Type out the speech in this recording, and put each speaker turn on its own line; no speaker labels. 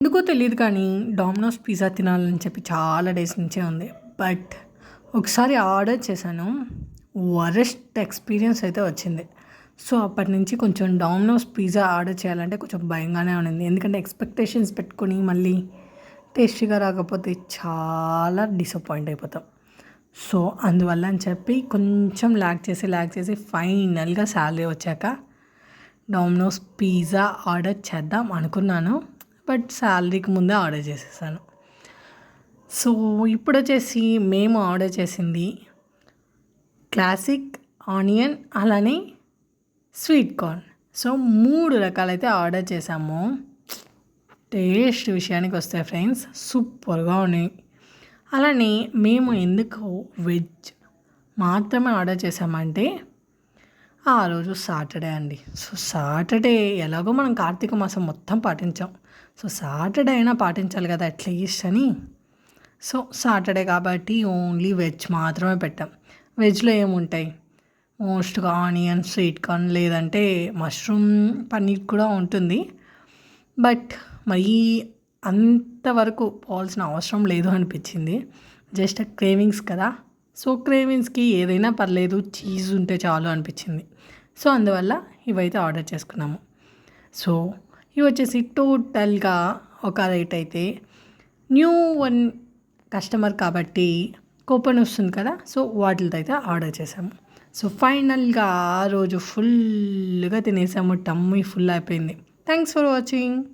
ఎందుకో తెలియదు కానీ డామినోస్ పిజ్జా తినాలని చెప్పి చాలా డేస్ నుంచే ఉంది. బట్ ఒకసారి ఆర్డర్ చేశాను. వరెస్ట్ ఎక్స్పీరియన్స్ అయితే వచ్చింది. సో అప్పటి నుంచి కొంచెం డామినోస్ పిజ్జా ఆర్డర్ చేయాలంటే కొంచెం భయంగానే ఉండింది. ఎందుకంటే ఎక్స్పెక్టేషన్స్ పెట్టుకొని మళ్ళీ టేస్టీగా రాకపోతే చాలా డిసప్పాయింట్ అయిపోతాం. సో అందువల్ల అని చెప్పి కొంచెం ల్యాక్ చేసి ల్యాక్ చేసి ఫైనల్గా శాలరీ వచ్చాక డామినోస్ పిజ్జా ఆర్డర్ చేద్దాం అనుకున్నాను. బట్ శాలరీకి ముందే ఆర్డర్ చేసేసాను. సో ఇప్పుడు వచ్చేసి మేము ఆర్డర్ చేసింది క్లాసిక్ ఆనియన్ అలానే స్వీట్ కార్న్. సో మూడు రకాలైతే ఆర్డర్ చేసాము. టేస్ట్ విషయానికి వస్తే ఫ్రెండ్స్ సూపర్గా ఉన్నాయి. అలానే మేము ఎందుకు వెజ్ మాత్రమే ఆర్డర్ చేసామంటే ఆ రోజు సాటర్డే అండి. సో సాటర్డే ఎలాగో మనం కార్తీక మాసం మొత్తం పాటించాం. సో సాటర్డే అయినా పాటించాలి కదా అట్లీస్ట్ అని. సో సాటర్డే కాబట్టి ఓన్లీ వెజ్ మాత్రమే పెట్టాం. వెజ్లో ఏముంటాయి? మోస్ట్గా ఆనియన్ స్వీట్ కార్న్ లేదంటే మష్రూమ్ పన్నీర్ కూడా ఉంటుంది. బట్ మరీ అంతవరకు పోవాల్సిన అవసరం లేదు అనిపించింది. జస్ట్ క్రేవింగ్స్ కదా. సో క్రేవింగ్స్కి ఏదైనా పర్లేదు చీజ్ ఉంటే చాలు అనిపించింది. సో అందువల్ల ఇవైతే ఆర్డర్ చేసుకున్నాము. సో ఇవి వచ్చేసి టోటల్గా ఒక రేట్ అయితే న్యూ వన్ కస్టమర్ కాబట్టి కూపన్ వస్తుంది కదా సో వాటితో అయితే ఆర్డర్ చేసాము. సో ఫైనల్గా ఆ రోజు ఫుల్గా తినేసాము టమ్మీ ఫుల్ అయిపోయింది. Thanks for watching.